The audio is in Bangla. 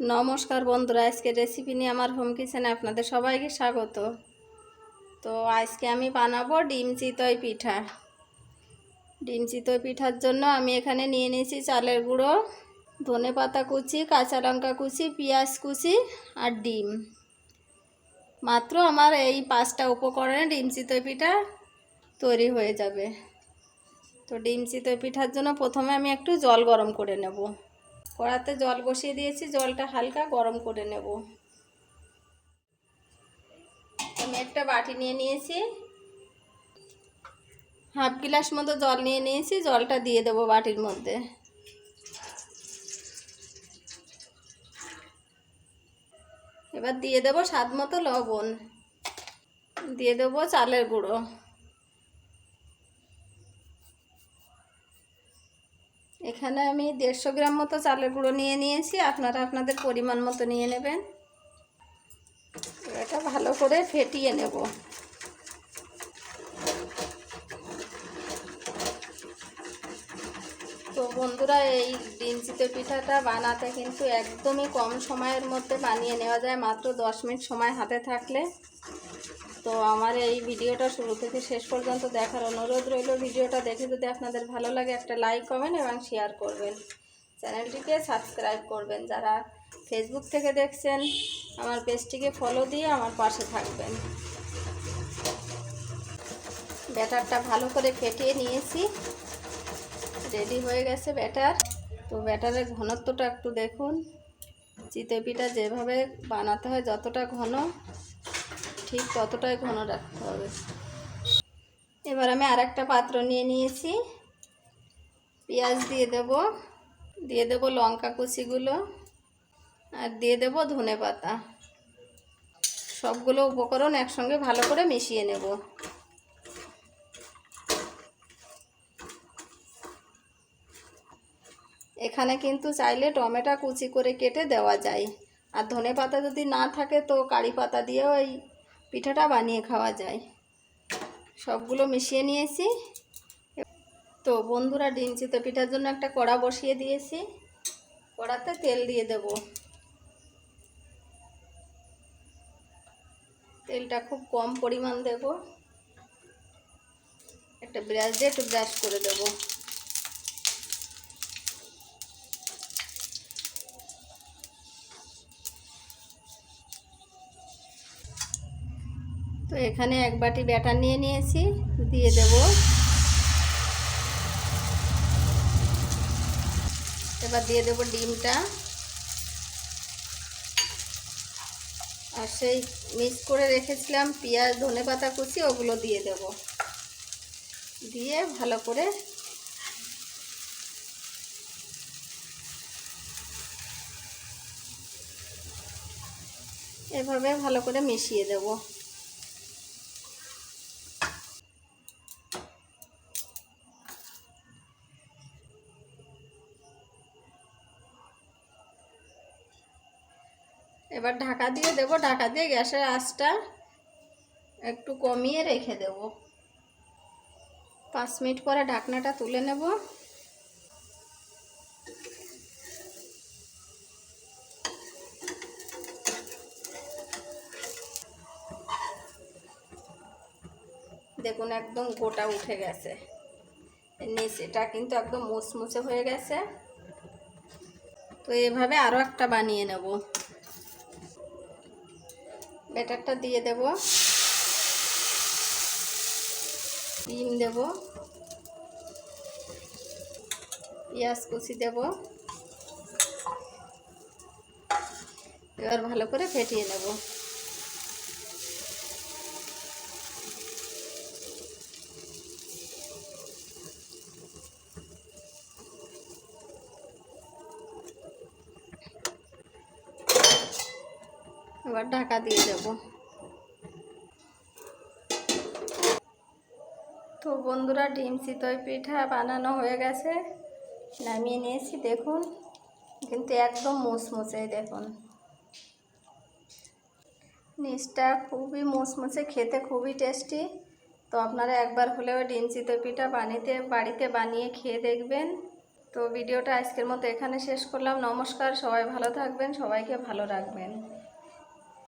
নমস্কার বন্ধুরা আজকে রেসিপি নিয়ে আমার হোম কিচেনে আপনাদের সবাইকে স্বাগত। তো আজকে আমি বানাবো ডিম চিতই পিঠা। ডিম চিতই পিঠার জন্য আমি এখানে নিয়ে নিয়েছি চালের গুঁড়ো, ধনে পাতা কুচি, কাঁচা লঙ্কা কুচি, পেঁয়াজ কুচি আর ডিম। মাত্র আমার এই পাঁচটা উপকরণে ডিম চিতই পিঠা তৈরি হয়ে যাবে। তো ডিম চিতই পিঠার জন্য প্রথমে আমি একটু জল গরম করে নেব। কড়াতে জল বসিয়ে দিয়েছি, জলটা হালকা গরম করে নেব। আমি একটা বাটি নিয়ে নিয়েছি। হাফ গ্লাস মতো জল নিয়ে নিয়েছি, জলটা দিয়ে দেবো বাটির মধ্যে। এবার দিয়ে দেবো স্বাদ মতো লবণ। দিয়ে দেবো চালের গুঁড়ো। এখানে আমি দেড়শো গ্রাম মতো চালের গুঁড়ো নিয়ে নিয়েছি। আপনারা আপনাদের পরিমাণ মতো নিয়ে নেবেন। এটা ভালো করে ফেটিয়ে নেব। তো বন্ধুরা, এই ডিঞ্চিতে পিঠাটা বানাতে কিন্তু একদমই কম সময়ের মধ্যে বানিয়ে নেওয়া যায়। মাত্র দশ মিনিট সময় হাতে থাকলে। তো আমার এই ভিডিওটা শুরু থেকে শেষ পর্যন্ত দেখার অনুরোধ রইল। ভিডিওটা দেখে যদি আপনাদের ভালো লাগে, একটা লাইক কমেন্ট এবং শেয়ার করবেন। চ্যানেলটিকে সাবস্ক্রাইব করবেন। যারা ফেসবুক থেকে দেখছেন, আমার পেজটিকে ফলো দিয়ে আমার পাশে থাকবেন। ব্যাটারটা ভালো করে ফেটিয়ে নিয়েছি। রেডি হয়ে গেছে ব্যাটার। তো ব্যাটারের ঘনত্বটা একটু দেখুন। চিতপিটা যেভাবে বানাতে হয়, যতটা ঘন ঠিক ততটাই ঘন রাখতে হবে। এবার আমি আর একটা পাত্র নিয়ে নিয়েছি। পেঁয়াজ দিয়ে দেব। দিয়ে দেব লঙ্কা কুচিগুলো। আর দিয়ে দেব ধনে পাতা। সবগুলো উপকরণ একসঙ্গে ভালো করে মিশিয়ে নেব। এখানে কিন্তু চাইলে টমেটো কুচি করে কেটে দেওয়া যায়। আর ধনে পাতা যদি না থাকে তো কারি পাতা দিয়েও এই পিঠাটা বানিয়ে খাওয়া যায়। সবগুলো মিশিয়ে নিয়েছি। তো বন্ধুরা ডিম চিতো পিঠার জন্য একটা কড়া বসিয়ে দিয়েছি। কড়াতে তেল দিয়ে দেব। তেলটা খুব কম পরিমাণ দেব। একটা ব্রাশ দিয়ে একটু ব্রাশ করে দেবো। তো এখানে এক বাটি ব্যাটার নিয়ে নিয়েছি, দিয়ে দেব। এবার দিয়ে দেব ডিমটা। আর সেই মিক্স করে রেখেছিলাম পেঁয়াজ, ধনে পাতা কুচি, ওগুলো দিয়ে দেব। দিয়ে ভালো করে এভাবে ভালো করে মিশিয়ে দেবো। এবার ঢাকা দিয়ে দেব। ঢাকা দিয়ে গ্যাসের আঁচটা একটু কমিয়ে রেখে দেব। পাঁচ মিনিট পরে ঢাকনাটা তুলে নেব। দেখুন একদম গোটা উঠে গেছে। নিচেটা কিন্তু একদম মুচমুচে হয়ে গেছে। তো এভাবে আরও একটা বানিয়ে নেব। ব্যাটারটা দিয়ে দেব। ডিম দেব। পেঁয়াজ কুচি দেব। এবার ভালো করে ফেটিয়ে নেব। এবার ঢাকা দিয়ে দেব তো বন্ধুরা, ডিম চিতই পিঠা বানানো হয়ে গেছে। নামিয়ে নিয়েছি, দেখুন। কিন্তু একদম মুচমুচে, দেখুন। নিচটা খুবই মুচমুচে, খেতে খুবই টেস্টি। তো আপনারা একবার হলেও ডিম চিতই পিঠা বানিতে, বাড়িতে বানিয়ে খেয়ে দেখবেন। তো ভিডিওটা আজকের মতো এখানে শেষ করলাম। নমস্কার, সবাই ভালো থাকবেন, সবাইকে ভালো রাখবেন।